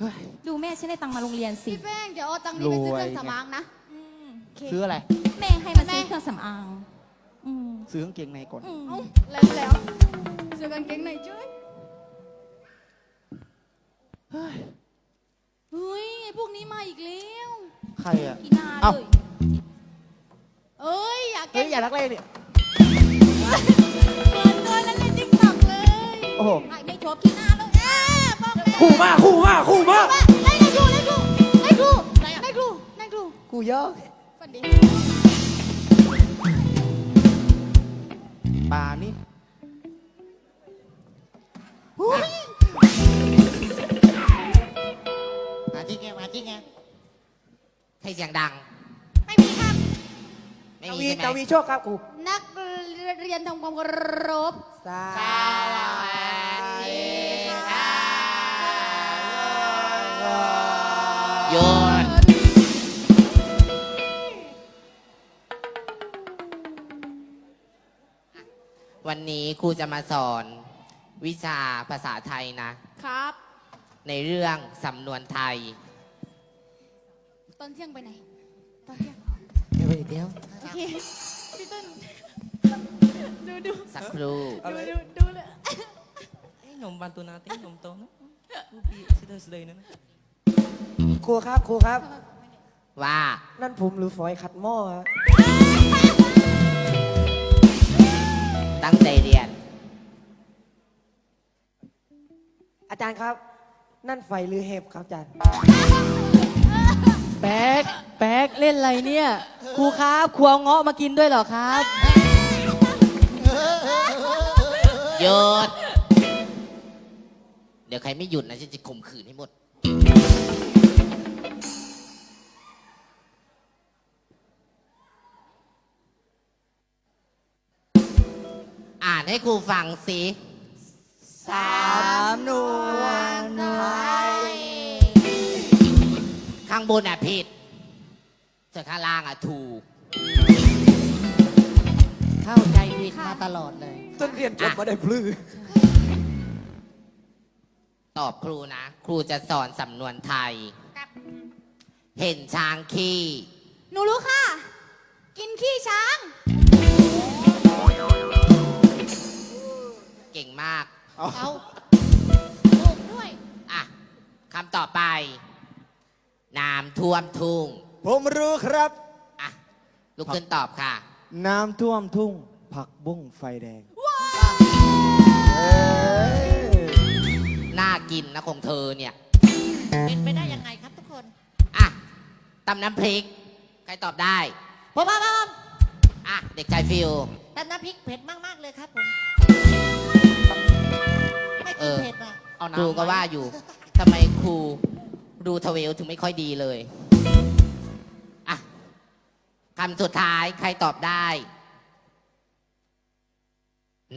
เฮ้ยดูแม่ฉันได้ตังค์มาโรงเรียนสิ พี่แป้งเดี๋ยวเอาตังค์นี้ไปซื้อเครื่องสำอางนะอืมโอเคซื้ออะไร แม่ให้มาซื้อเครื่องสำอางอืมซื้อกางเกงในก่อนอืมเอ้าแล้วแล้วซื้อกางเกงในช่วยเฮ้ยเฮ้ยไอ้พวกนี้มาอีกแล้วใครอะอีนาเอ้า เลยเอ้ยอยากเฮ้เก่ยงอย่ารักเลยเนี่ยเปิดตัวแล้วเล่นติ๊กต็อกเลยโอ้โห ไอ้ไม่ชอบขี้หน้าเลย คู่มากคู่มากคู่มากว่าไอ้นายครูนายครูนายครูนายครูนายครูกูเยอะฝันดีป่านี่มาที่ไงมาที่ไงใครเสียงดัง ไม่มีครับ ไม่กมีวีใช่ไหมกวีโชคครับกูนักเรียนทำความเคารพสา สวัส โยนวันนี้ครูจะมาสอน วิชาภาษาไทยนะ ครับ ในเรื่องสำนวนไทย ตอนเที่ยงไปไหน ตอนเที่ยงเดี๋ยวเดี๋ยวโอเคพี่ต้นดูดูสักครู่ดูดูดูเลย Eh, nom bantu natin, nom to, no? Ubi, sudah sudah ini, no? ครูครับครูครับ ว่า นั่นผมหรือฝอยขัดหม้อฮะตั้งใจเรียน อาจารย์ครับ นั่นไฟหรือเห็บครับอาจารย์ แป๊ก แป๊ก เล่นอะไรเนี่ย ครูครับครูเอาเงาะมากินด้วยเหรอครับ หยุด เดี๋ยวใครไม่หยุดนะฉันจะข่มขืนให้หมด ให้ครูฟังสิสามนวลไทยข้างบนอะผิดส่วนข้างล่างอะถูก เข้าใจผิดมาตลอดเลย ต้นเรียนจบมาได้พลื้อตอบครูนะ ครูจะสอนสำนวนไทย เห็นช้างขี้ หนูรู้ค่ะ กินขี้ช้าง เก่งมากเอาเอาถูกด้วย อะคำต่อไปน้ำท่วมทุ่งผมรู้ครับ อะลุกขึ้นตอบค่ะ น้ำท่วมทุ่ง ผักบุ้งไฟแดงน่ากินนะของเธอเนี่ย เป็นไปได้ยังไงครับทุกคนอะตำน้ำพริก ใครตอบได้ ผมว่าผมอะ เด็กชายฟิวแต่น้ำพริกเผ็ดมาก ๆ เลยครับผมไม่ เอาครูน้ำก็ไหมว่าอยู่ทำไมครูดูทเวลถึงไม่ค่อยดีเลยอะคำสุดท้ายใครตอบได้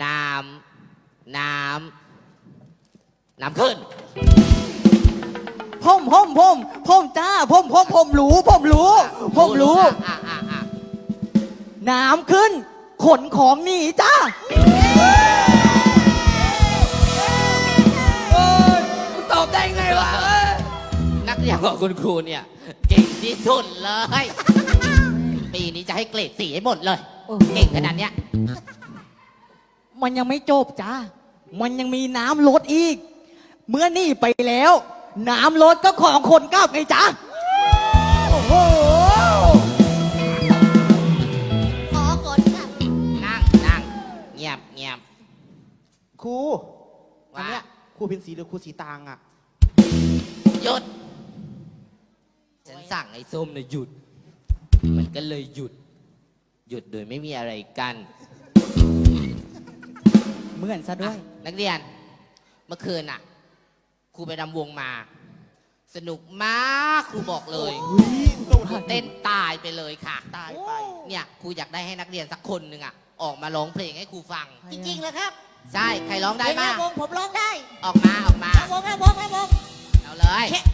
น้ำ น้ำ น้ำขึ้น ผมผมผมผมจ้าผมผมผมรู้ผมรู้ ผมรู้ อะอะอะน้ำขึ้น ขนของหนีจ้า ได้ไงวะนักเรียนของคุณครูเนี่ย เก่งที่สุดเลย ปีนี้จะให้เกรดสี่ให้หมดเลยเก่งขนาดเนี้ย มันยังไม่จบจ้า มันยังมีน้ำลดอีก เมื่อนี่ไปแล้ว น้ำลดก็ของคนกลับไงจ้าโอ้โห ขอกดค่ะนั่งนั่งเงียบเงียบครูอันว่าเนี้ยครูเป็นสีหรือครูสีตางอะ หยุด ฉันสั่งไอ้ส้มนะหยุด มันก็เลยหยุด หยุดโดยไม่มีอะไรกันเหมือนซะด้วยอะนักเรียน เมื่อคืนอะ ครูไปรำวงมา สนุกมากครูบอกเลยเต้นตายไปเลยค่ะ ตายไป เนี่ยครูอยากได้ให้นักเรียนสักคนหนึ่งอะ ออกมาร้องเพลงให้ครูฟัง จริงๆเลยครับ ใช่ ใครร้องได้เพลงบ้าแม่งวงผมร้องได้ ออกมาออกมาแม่วงแม่วงแม่วง เอาเลย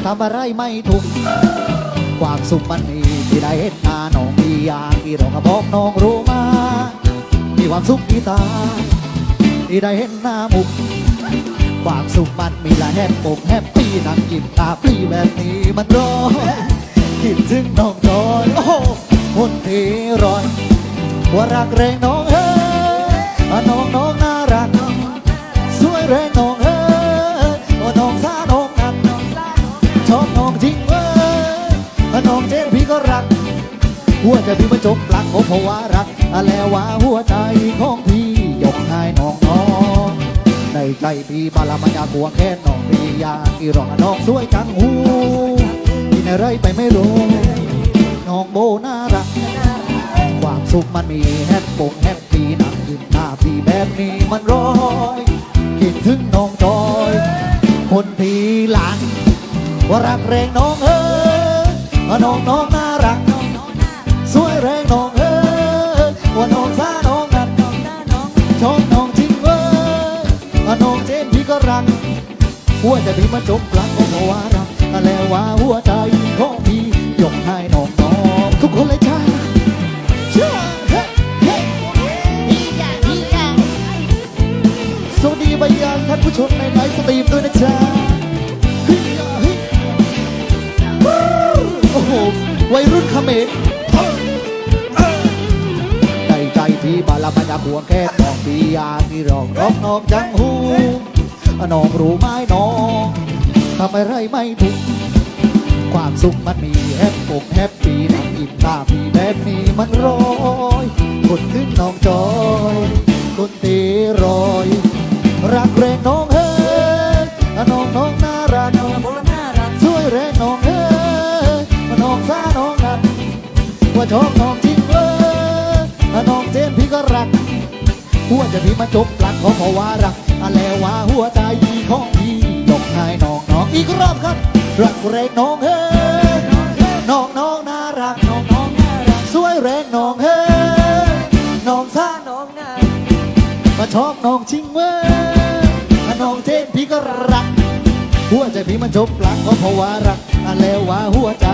นทำอะไรไม่ถูกความสุขมันมีที่ได้เห็นหน้าน้องพี่อย่ากพี่ร้องบอกน้องรู้ไหมมีความสุขที่ตาที่ได้เห็นหน้ามุกความสุขมันมีละแฮปปกแฮปปี้นั่งยิ้มตาปลีแบบนี้มันร้อยคิดถึงน้องจอยโอ้โหคนที่รอยว่ารักแรงน้องเอ้ยว่าน้องน้องน่ารักสวยแรงน้อง หัวใจพี่มันจมปลักเพราะว่ารักแล้วว่าหัวใจของพี่ยกให้น้องน้องในใจพี่บาลามันอยากบวแค่น้องพี่อยากกี่รองน้องสวยจังหูกินอะไรไปไม่รู้น้องโบน่ารัก ความสุขมันมีแฮปปงแฮปปี้นั่งยิ้มหน้าพี่แบบนี้มันร้อยคิดถึงน้องจอย คนที่หลานว่ารักแรงน้องเอ้ยว่าน้องน้องน่ารัก แรงน้องเอ้ยว่าน้องสาน้องนันชอบน้องจริงเว้ยว่าน้องเจนพี่ก็รักหัวใจพี่มันจมปลักเพราวารักแล้วว่าหัวใจของพี่ยกให้น้องน้องทุกคนเลยจ้าเชื่อสวัสดีไปยังท่านผู้ชมในไลฟ์สตรีมด้วยนะจ๊ะโอ้โหวัยรุ่นเขมร บาลาบายาบวแค่น้องพี่ยาที่ร้องร้องนองจังหูน้องรู้ไหมน้องทำอะไรไม่ถูกความสุขมันมีแฮปปกแฮปปี้นั่งยิ้มตาพี่แบบนี้มันร้อยคนขึ้นน้องจอยคนตีรอย รักแรงน้องเฮ้ยน้องน้องน่ารักน้องน่ารักสวยแรงน้องเฮ้ยน้องสาน้องนัดว่าชอบน้อง หัวใจพี่มาจบหลักขาเพราะว่ารักอะไรว่าหัวใจของพี่ยกให้น้องน้องอีกรอบครับรักแรงน้องเฮ้น้องน้องน่ารักน้องน้องน่ารักสวยแรงน้องเฮ้น้องซ่าน้องน่ามาชอบน้องจริงเว้ยน้องเจนพี่ก็รัก หัวใจพี่มันจบหลักก็เพราะว่ารักอะไรว่าหัวใจ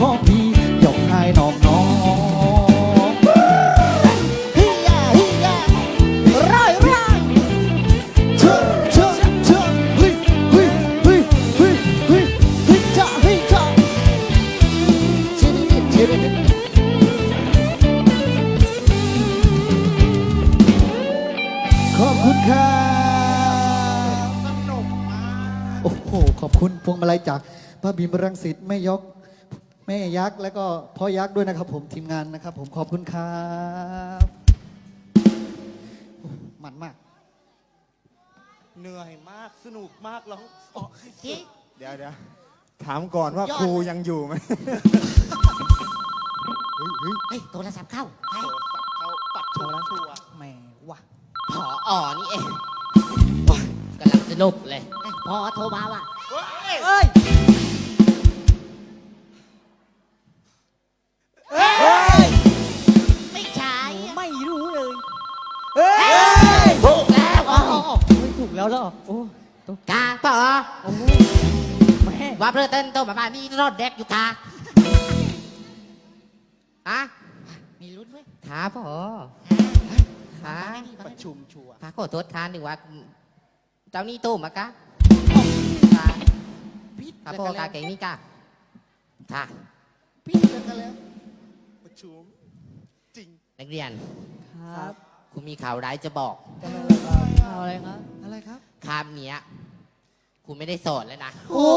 ของพี่ยกให้น้องน้อง คุณพวงมาลัยจากพระบิมรังสิตแม่ยกแม่ยักษ์แล้วก็พ่อยักษ์ด้วยนะครับ ผมทีมงานนะครับ ผมขอบคุณครับโอ้มันมาก เหนื่อยมากสนุกมากร้องอ๋อสิเดี๋ยวเดี๋ยวถามก่อนว่าครูยังอยู่ไหมเฮ้ยเฮ้ยเฮ้ยโทรศัพท์เข้าใครโทรศัพท์เขาปัดชัวร์ชัวร์แหม่วะผออ่อนี่เองโอ๊ยกำลังสนุกเลยเอ้ยพอโทรมาว่ะเอ้ยไม่ใช่ไม่รู้เลยถูกแล้วอ้าวไม่ถูกแล้วเหรอโอ้ตกกาปอโอ้แม่ว่าเพื่อเต้นโตมาบ้านมีรถแดกอยู่กาอะมีลุ้นเว้ยขาพอขาประชุมชัวร์ขาขอโทษขาหนึ่งว่าเจ้านี่โตมากะ ขาขาพ่อกาเก่งนี่กะค่ะพี่เจอกันแล้วประชุมจริง นักเรียน ครับคุณมีข่าวร้ายจะบอกเอาอะไรครับ อะไรครับคามเนี้ยคุณไม่ได้โสดแล้วนะ โอ้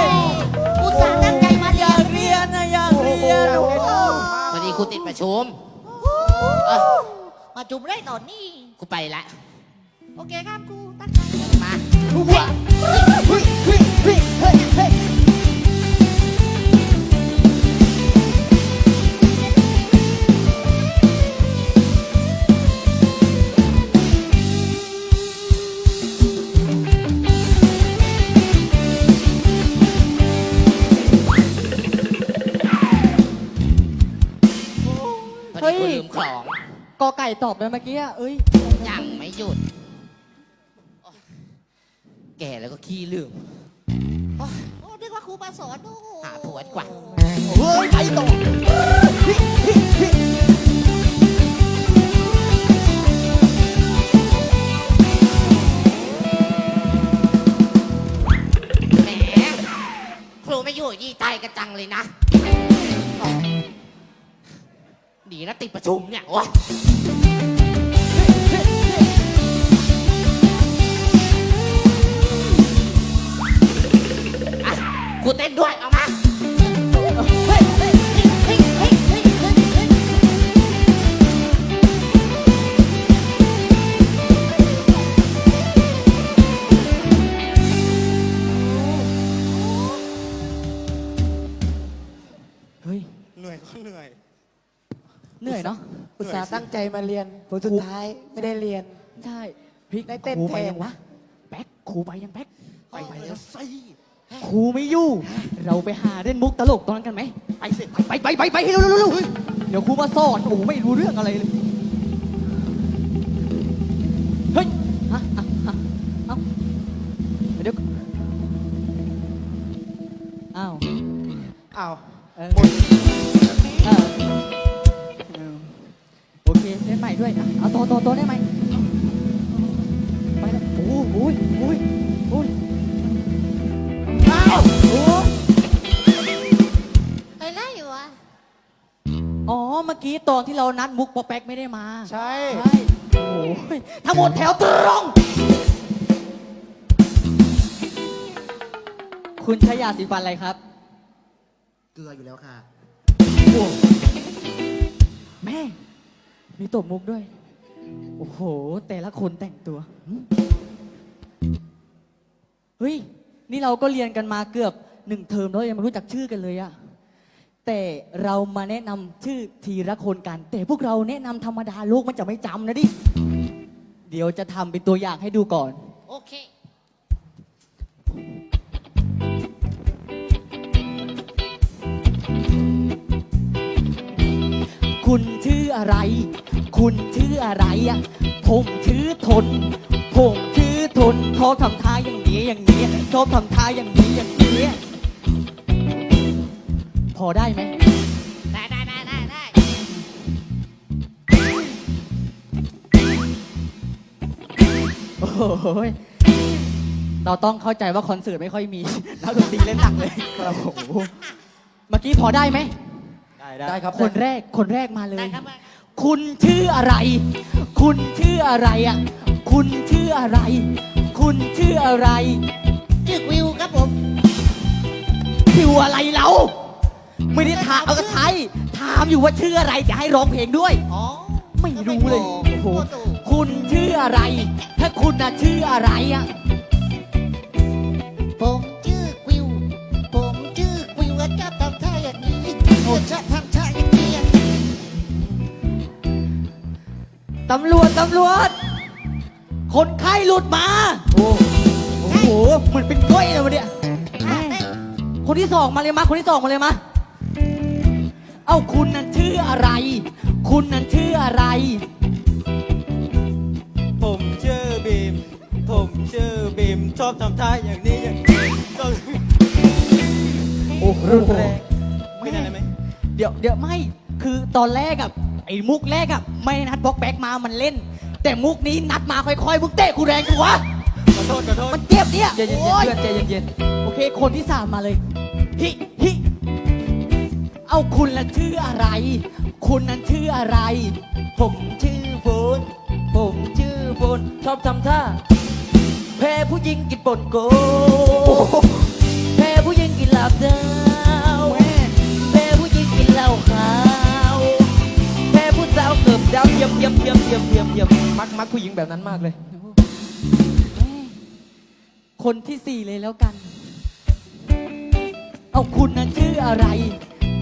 ยอุตส่าห์ตั้งใจมาอเรียยานกเรียนนะอยากเรียนโอ้โหวันนี้ครูติดประชุมเออมาจุ่มได้ตอนนี้กูไปละ โอเคครับครู พอดีกูลืมของ กอไก่ตอบไปเมื่อกี้อะเอ้ย ยังไม่หยุดโอ๊ยแก่แล้วก็ขี้ลืม โอ้นึกว่าครูมาสอนโอ้หาผัวดีกว่า เฮ้ยไปต่อแหมครูไม่อยู่ยี่ใจกระจังเลยนะ ดีนะติดประชุมเนี่ยโอ๊ยะครูเต้นด้วยเอามาเฮ้ย เหนื่อยก็เหนื่อย เหนื่อยเนาะอุตส่าห์ตั้งใจมาเรียนผลสุดท้ายไม่ได้เรียน ใช่พริกได้เต้นครูไปแทน ยังวะแบ็คครูไปยังแบ็คไปแล้วสิ ครูไม่อยู่ เราไปหาเล่นมุกตลกตอนนั้นกันไหมไปสิไปไปไปไปให้เร็วเร็วเร็วเดี๋ยวครูมาสอนโอ้โหไม่รู้เรื่องอะไรเลยเฮ้ยฮะอะอะเอ้าเดี๋ยวอ้าวอ้าวเออเออเออโอเคเล่นใหม่ด้วยอะเอาต่อต่อต่อได้ไหมไปเลยโอ้โหโอ้ยโอ้ยโอ้ยอ้าวโอ้ย เฮ้ยไล่อยู่วะอ๋อ เมื่อกี้ตอนที่เรานัดมุกปอแป๊กไม่ได้มา ใช่ ใช่โอ้ยทั้งหมดแถวตรง คุณใช้ยาสีฟันอะไรครับ เกลืออยู่แล้วค่ะ แม่ มีตบมุกด้วย โอ้โห แต่ละคนแต่งตัวหึเฮ้ย นี่เราก็เรียนกันมาเกือบหนึ่งเทอมแล้วยังไม่รู้จักชื่อกันเลยอะแต่เรามาแนะนำชื่อทีละคนกัน แต่พวกเราแนะนำธรรมดาโลกมันจะไม่จำนะดิ เดี๋ยวจะทำเป็นตัวอย่างให้ดูก่อน โอเค คุณชื่ออะไร คุณชื่ออะไรอะผมชื่อทน ผมชื่อ ทุนชอบทำท่าอย่างนี้อย่างนี้ชอบทำท่าอย่างนี้อย่างนี้ พอได้ไหมได้ได้ได้ได้ได้โอ้โหยเราต้องเข้าใจว่าคอนเสิร์ตไม่ค่อยมีนักดนตรีเล่นหนักเลยครับโอ้โหเมื่อกี้พอได้ไหมได้ได้ครับคนแรกคนแรกมาเลย ได้ครับ คุณชื่ออะไร คุณชื่ออะไรอะ คุณชื่ออะไร คุณชื่ออะไร ชื่อวิวครับผมคิวอะไรเรา ไม่ได้ถามเอาก็ใช่ถามอยู่ว่าชื่ออะไรจะให้ร้องเพลงด้วย อ๋อไม่รู้เลย โอ้โอ้โหโหคุณชื่ออะไร ถ้าคุณน่ะชื่ออะไรอะ ผมชื่อวิว ผมชื่อวิวชอบทำท่าอย่างนี้ชอบทำท่าอย่างนี้ ตำรวจ ตำรวจ คนไข้หลุดมา โอ้โอ้โหเหมือนเป็นก้อยเลยวันเนี้ยแม่คนที่สองมาเลยมาคนที่สองมาเลยมา เอ้าคุณนั้นชื่ออะไร คุณนั้นชื่ออะไร ผมชื่อบีม ผมชื่อบีมชอบทำท่าอย่างนี้อย่างนี้ชอบโอ้โหรุนแรงไม่ได้ไหมเดี๋ยวเดี๋ยวไม่ คือตอนแรกอะไอ้มุกแรกอะไม่ได้นัดบล็อกแบ็กมามันเล่น แต่มุกนี้นัดมาค่อยๆ มึงเตะกูแรงจังวะ ขอโทษขอโทษ มันเจ็บเนี่ยใจเย็นๆโอ๊เพื่อนใจเย็นโอเค คนที่สามมาเลย ฮิ ฮิ เอาคุณละชื่ออะไร คุณนั้นชื่ออะไร ผมชื่อโฟนผมชื่อโฟนชอบทำท่า แพ้ผู้หญิงกินป่นโกแพ้ผู้หญิงกินลาบดาวแพ้ผู้หญิงกินเหล้าขาวแพ้ผู้สาว เกือบดาวเยี่ยมเยี่ยมเยี่ยมเยี่ยมเยี่ยมเยี่ยมมักมักผู้หญิงแบบนั้นมากเลยแม่คนที่สี่เลยแล้วกัน เอาคุณนั้นชื่ออะไร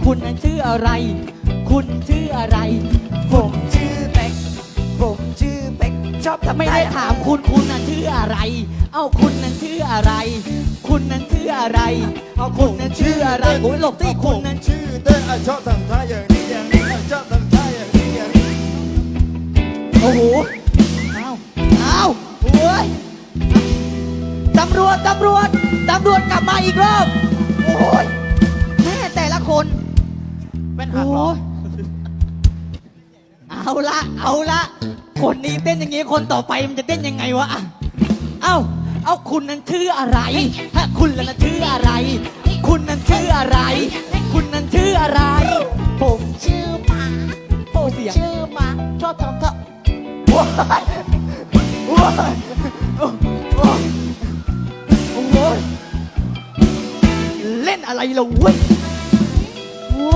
คุณนั้นชื่ออะไร คุณชื่ออะไร ผมชื่อเป็ก ผมชื่อเป็ก ชอบทำไม่ได้ถามคุณคุณนั้นชื่ออะไร เอาคุณนั้นชื่ออะไร คุณนั้นชื่ออะไรเอาคุณนั้นชื่ออะไรโอ้ยหลบสิคุณนั้น ชื่อเต้นอะชอบทำท่าอย่างนี้อย่างนี้อะชอบทำท่า โอ้โหอ้าวอ้าวโอ้ยตำรวจตำรวจตำรวจกลับมาอีกรอบโอ้ยแม่แต่ละคนเป็นหักเหรอโยเอาละเอาละคนนี้เต้นอย่างนี้คนต่อไปมันจะเต้นยังไงวะอะเอ้าเอาคุณนั้นชื่ออะไรฮะคุณนั้นชื่ออะไร คุณนั้นชื่ออะไร คุณนั้นชื่ออะไร ผมชื่อหมาโอ้เสียง ชื่อหมาชอบทำท่า ว้ายว้ายโอ้โหเล่นอะไรเราเว้ยโอ้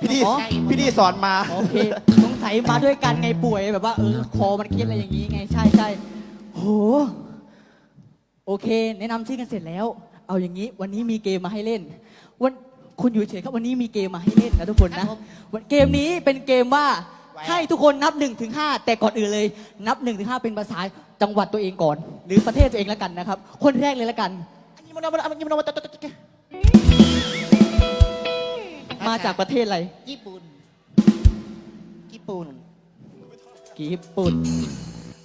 พี่ดีพี่ดีสอนมา โอเคสงสัยมาด้วยกันไงป่วยแบบว่าเออคอมันเครียดอะไรอย่างงี้ไงใช่ใช่โหโอเค แนะนำชื่อกันเสร็จแล้ว เอาอย่างนี้วันนี้มีเกมมาให้เล่น วันคุณอยู่เฉยครับวันนี้มีเกมมาให้เล่นนะทุกคนนะเกมนี้เป็นเกมว่า ให้ทุกคนนับ1นถึงหแต่ก่อนอื่นเลย นับ1นถึงหเป็นภาษาจังหวัดตัวเองก่อน หรือประเทศตัวเองแล้วกันนะครับ คนแรกเลยแล้วกัน มาจากประเทศอะไร ญี่ปุ่น ญี่ปุ่นญี่ปุ่น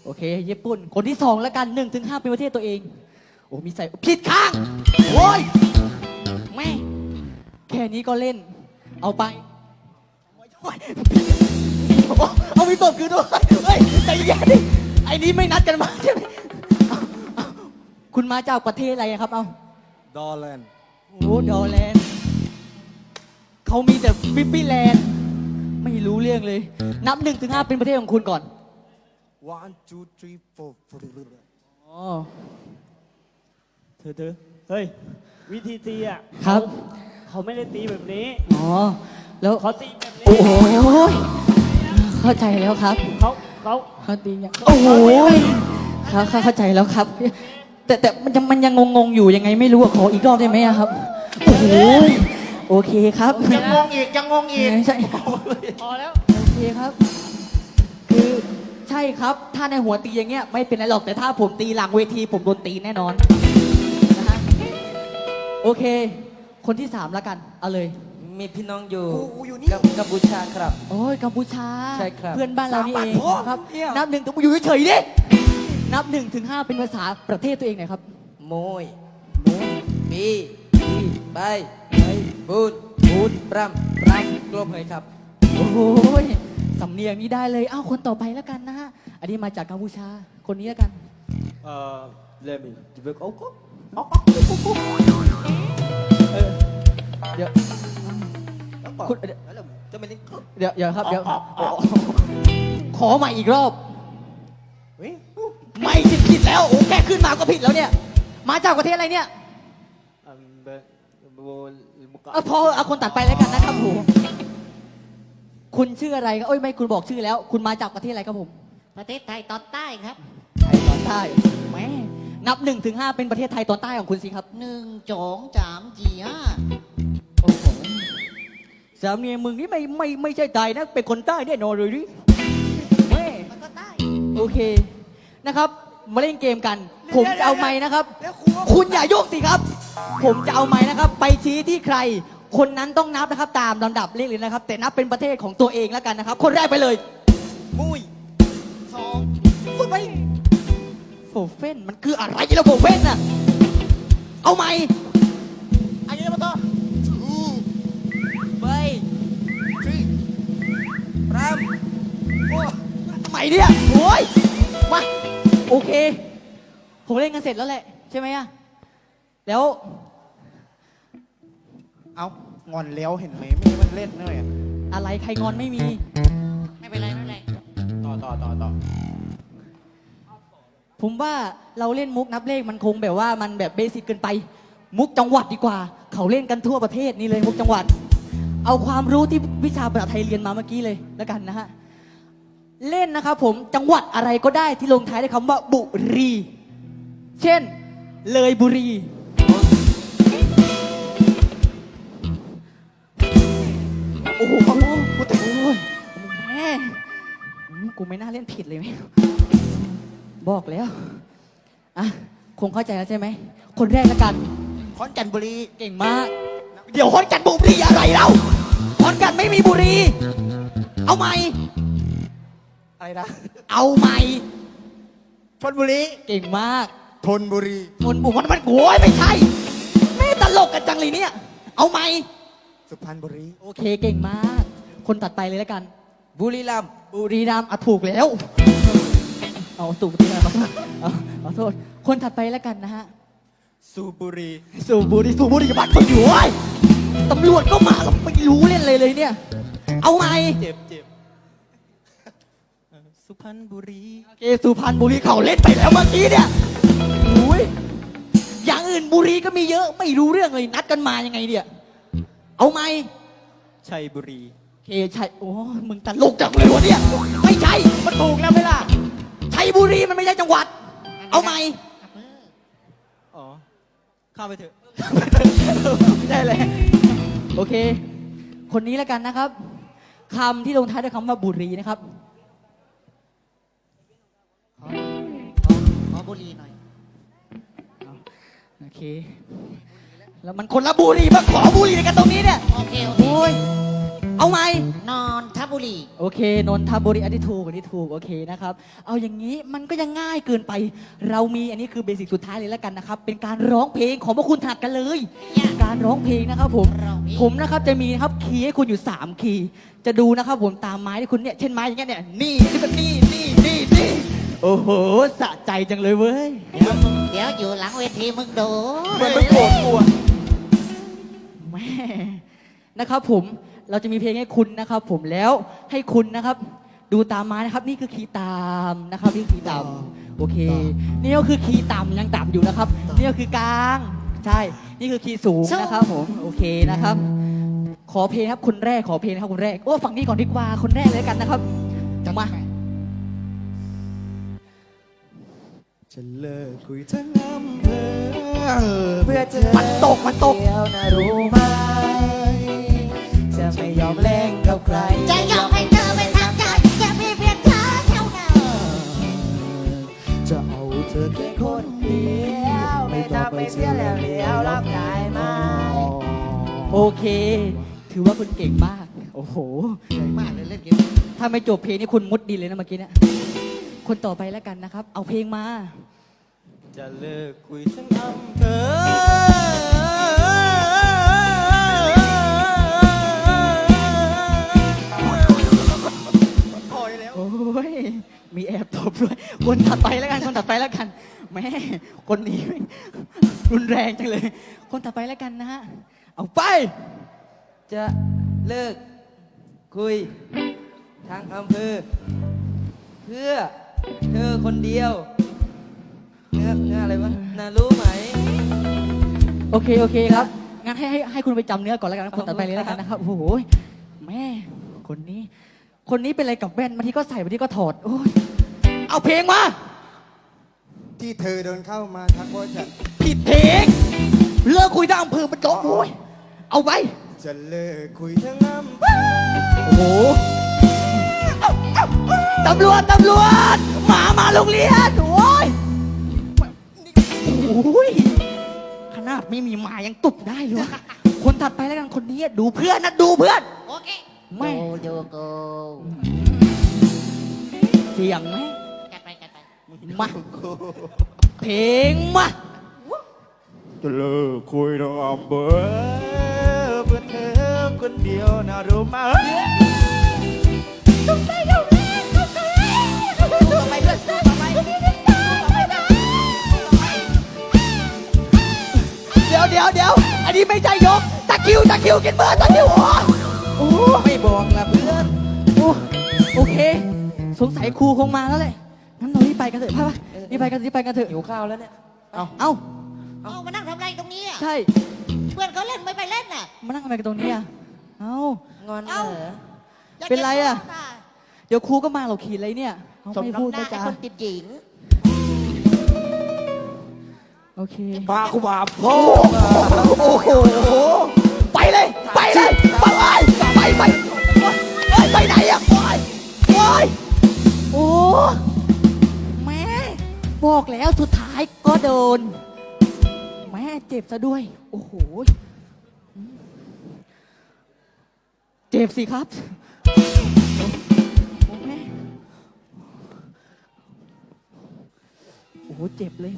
โอเค ญี่ปุ่น คนที่สองแล้วกันหนึ่งถึงห้าเป็นประเทศตัวเอง โอ้มีใส่ผิดข้างโอ้ยแม่งแค่นี้ก็เล่น เอาไปโอ้ย เอามีตบคือด้วยเฮ้ยใจเย็นดิไอ้นี้ไม่นัดกันมาใช่ไหมเอาเอาคุณมาจากประเทศอะไรครับ เอาดอลแลนด์โอ้ดอลแลนด์เขามีแต่ฟิปปี้แลนด์ไม่รู้เรื่องเลย นับหนึ่งถึงห้าเป็นประเทศของคุณก่อน one two three four อ๋อเธอเธอเฮ้ย วิธีตีอะครับ เขาไม่ได้ตีแบบนี้ อ๋อ แล้ว เขาตีแบบนี้ โอ้โห เข้าใจแล้วครับ เขาเขาเขาตีเนี่ยโอ้โหครับครับเข้าใจแล้วครับ แต่แต่มันยังมันยังงงๆอยู่ยังไงไม่รู้อะขออีกรอบได้ไหมอะครับโอ้โหโอเคครับยังงงอีกยังงงอีกใช่พอแล้วโอเคครับ คือใช่ครับ ถ้าในหัวตีอย่างเงี้ยไม่เป็นไรหรอกแต่ถ้าผมตีหลังเวทีผมโดนตีแน่นอนนะฮะโอเค คนที่สามแล้วกันเอาเลย มีพี่น้องอยู่กูอยู่นี่ กับกัมพูชาครับ โอ้ยกัมพูชาใช่ครับ เพื่อนบ้านเรานี่เองสามบาทพ่อครับเนี่ย นับหนึ่งต้องอยู่เฉยๆดินับหนึ่งถึงห้าเป็นภาษาประเทศตัวเองหน่อยครับโมยปีใบบูนบูนปรำปรำกลมเลยครับ โอ้ยสำเนียงนี้ได้เลยอ้าวคนต่อไปแล้วกันนะฮะอันนี้มาจากกัมพูชาคนนี้แล้วกันเอ่อเลมิจิเบก โอ้ก็เออเดี๋ยวคุณเดี๋ยวจะไม่ได้เดี๋ยวเดี๋ยวครับเดี๋ยวขอใหม่อีกรอบ เฮ้ยไม่ผิดผิดแล้วโอ้แค่ขึ้นมาก็ผิดแล้วเนี่ย มาจากประเทศอะไรเนี่ยอัมเบโบมุกะเอาพอเอาคนตัดไปแล้วกันนะครับผมคุณชื่ออะไรครับเอ้ยไม่คุณบอกชื่อแล้ว คุณมาจากประเทศอะไรครับผมประเทศไทยตอนใต้ครับไทยตอนใต้แหม่นับหนึ่งถึงห้าเป็นประเทศไทยตอนใต้ของคุณสิครับหนึ่งสองสามสี่ห้าโอ้โห สามีมึงนี่ไม่ไม่ไม่ใช่ไทยนะเป็นคนใต้แน่นอนเลยดิแม่มันก็ใต้ โอเคนะครับ มาเล่นเกมกัน ผมจะเอาไม้นะครับ แล้วครูว่าคุณอย่าโยกสิครับ ผมจะเอาไม้นะครับ ไปชี้ที่ใคร คนนั้นต้องนับนะครับ ตามลำดับเลขเลยนะครับ แต่นับเป็นประเทศของตัวเองแล้วกันนะครับ คนแรกไปเลยมุ้ยสองฝึกไปโฟเฟนมันคืออะไรแล้วโฟเฟนน่ะเอาไหมามโอ้ทำไมเนี่ยโอ้ยมาโอเค ผมเล่นกันเสร็จแล้วแหละ ใช่ไหมอะแล้ว เอางอนแล้วเห็นไหมไม่ให้มันเล่นเลยอะอะไรใครงอนไม่มี ไม่เป็นไรไม่เป็นไรต่อต่อต่อต่อผมว่าเราเล่นมุกนับเลขมันคงแบบว่ามันแบบเบสิกเกินไป มุกจังหวัดดีกว่า เขาเล่นกันทั่วประเทศนี่เลยมุกจังหวัด เอาความรู้ที่วิชาภาษาไทยเรียนมาเมื่อกี้เลยแล้วกันนะฮะ เล่นนะครับผมจังหวัดอะไรก็ได้ที่ลงท้ายด้วยคำว่าบุรี เช่น เลยบุรี โอ้โหกูแต่โอ้ยแม่กูไม่น่าเล่นผิดเลยไหมบอกแล้ว อะ คงเข้าใจแล้วใช่ไหม คนแรกละกัน ขอนแก่นบุรี เก่งมาก เดี๋ยวฮอนกันบุรีอะไรเราฮอนกันไม่มีบุรี เอาไหมอะไรนะเอาไหมชนบุรีเก่งมากทนบุรีคนบุกมันมันโวยไม่ใช่ไม่ตลกกันจังเลยเนี่ย เอาไหมสุพรรณบุรีโอเคเก่งมาก คนตัดไปเลยแล้วกัน บุรีรัมย์บุรีรัมย์อะถูกแล้ว เอาถูกบุรีรัมย์มาเอาขอโทษ คนถัดไปแล้วกันนะฮะ สูบบุรี สูบบุรีสูบบุรีบัตรคนอยู่เว้ย ตำรวจก็มาเราไม่รู้เล่นเลยเลยเนี่ย เอาไหมเจ็บเจ็บเอ่อสุพรรณบุรีโอเคสุพรรณบุรีเขาเล่นไปแล้วเมื่อกี้เนี่ยอุ้ยอย่างอื่นบุรีก็มีเยอะไม่รู้เรื่องเลยนัดกันมายังไงเนี่ย เอาไหม ชัยบุรีโอเคใช่โอ้มึงตลกจังเลยวะเนี่ย ไม่ใช่ มันถูกแล้วไหมล่ะชัยบุรีมันไม่ใช่จังหวัด เอาไหมอ๋อข้ามไปเถอะ ไม่ได้เลย โอเค คนนี้แล้วกันนะครับคำที่ลงท้ายด้วยคำว่าบุรีนะครับ ขอขอบุรีหน่อย โอเค แล้วมันคนละบุรีมาขอบุรีกันตรงนี้เนี่ย โอเค โอเคโอ้ย เอาไหมนอนทบุรี โอเคนนทบุรีอันนี้ถูกอันนี้ถูกโอเคนะครับ เอาอย่างนี้มันก็ยังง่ายเกินไป เรามีอันนี้คือเบสิกสุดท้ายเลยแล้วกันนะครับ เป็นการร้องเพลงของพวกคุณถัดกันเลย การร้องเพลงนะครับ ผมร้องเพลง ผมนะครับจะมีนะครับคีย์ให้คุณอยู่ 3 คีย์จะดูนะครับผมตามไม้ที่คุณเนี่ยเช่นไม้อย่างเงี้ยเนี่ยนี่นี่มันนี่นี่นี่นี่โอ้โหสะใจจังเลยเว้ยเดี๋ยวเดี๋ยวอยู่หลังเวทีมึงโดนมันไม่โกรธกูอะ แม่นะครับผม เราจะมีเพลงให้คุณนะครับ ผมแล้วให้คุณนะครับ ดูตามมานะครับ นี่คือคีย์ตามนะครับนี่คือคีย์ต่ำโอเค นี่ก็คือคีย์ต่ำยังต่ำอยู่นะครับ นี่ก็คือกลางใช่ นี่คือคีย์สูงนะครับ ผมโอเคนะครับ ขอเพลงครับคนแรกขอเพลงนะครับคนแรกโอ้ฝั่งนี้ก่อนดีกว่าคนแรกเลยกันนะครับจะมาจะเลิกคุยทั้งอำเภอเพื่อเธอมันตกมันตกเดียวนะรู้ไหมจะ ไม่ยอมเล่นกับใคร จะยอมให้เธอเป็นทางใจจะมีเพียงเธอเท่านั้นจะเอาเธอแค่คนเดียวไม่ต้องไปเสียแล้วเดียวรับได้ไหมโอเค ถือว่าคุณเก่งมาก โอ้โหมากเลยเล่นเกมถ้าไม่จบเพลงนี่คุณมุดดินเลยนะเมื่อกี้เนี่ย คนต่อไปแล้วกันนะครับ เอาเพลงมา จะเลิกคุยทั้งอำเภอ ยมีแอบตบด้วย คนถัดไปแล้วกัน คนถัดไปแล้วกัน แม่ คนนี้แม่งรุนแรงจังเลย คนถัดไปแล้วกันนะฮะ เอาไป จะเลิกคุยทางอำเภอ เพื่อเธอคนเดียวเนื้อเนื้ออะไรวะน่ารู้ไหม โอเค โอเคครับ งั้นให้ให้ให้คุณไปจำเนื้อก่อนแล้วกันนะคนต่อไปเลยแล้วกันนะครับ โอ้โห แม่ คนนี้ คนนี้เป็นอะไรกับแว่นบางทีก็ใส่บางทีก็ถอดโอ้ยเอาเพลงมา ที่เธอเดินเข้ามาทักว่าจะผิดเพลง เลิกคุยทางอำเภอมันจบโอ้ยเอาไปจะเลิกคุยทั้งอำเภอโอ้โหตำรวจตำรวจหมามาโรงเรียนโอ้ยโอ้ยขนาดไม่มีหมายังตุบได้เลยวะคนถัดไปแล้วกันคนนี้ดูเพื่อนนะดูเพื่อน โอเค ไม่โกโยโกเสียงไหมกัดไปกัดไปมาเพลงมาจะเลิกคุยทั้งอำเภอเพื่อเธอคนเดียวนะรู้ไหมสู้ต่อไปเพื่อนสู้ต่อไปสู้ต่อไปเพื่อนสู้ต่อไปเดี๋ยวเดี๋ยวเดี๋ยวอันนี้ไม่ใช่ยกตะคริวตะคริวกินเบอร์ตะคริวอ๋อ โอ้ไม่บอกละเพื่อน โอ้โอเค สงสัยครูคงมาแล้วแหละงั้นเรารีบไปกันเถอะพ่ะรีบไปกันรีบไปกันเถอะหิวข้าวแล้วเนี่ย เอ้าเอ้า เอามานั่งทำอะไรตรงนี้อะใช่ เพื่อนเขาเล่นไม่ไปเล่นน่ะ มานั่งทำไมกันตรงนี้อะเอ้า งอนเหรเอ้าอยากเป็นไรอะเล่นน่เดี๋ยวครูก็มาเราขีดอะไรเนี่ยเขาสมไม่พูดน้ำหน้าไม่ไอ้จาคนติดหญิง โอเค พากูมาพ่อโอ้โห ไปเลย ไปเลย ไปไปไปไป ไปไหนอะไปไปโอ้แม่บอกแล้วสุดท้ายก็โดน แม่เจ็บซะด้วย โอ้โหเจ็บสิครับโอ้แม่โอ้เจ็บเลย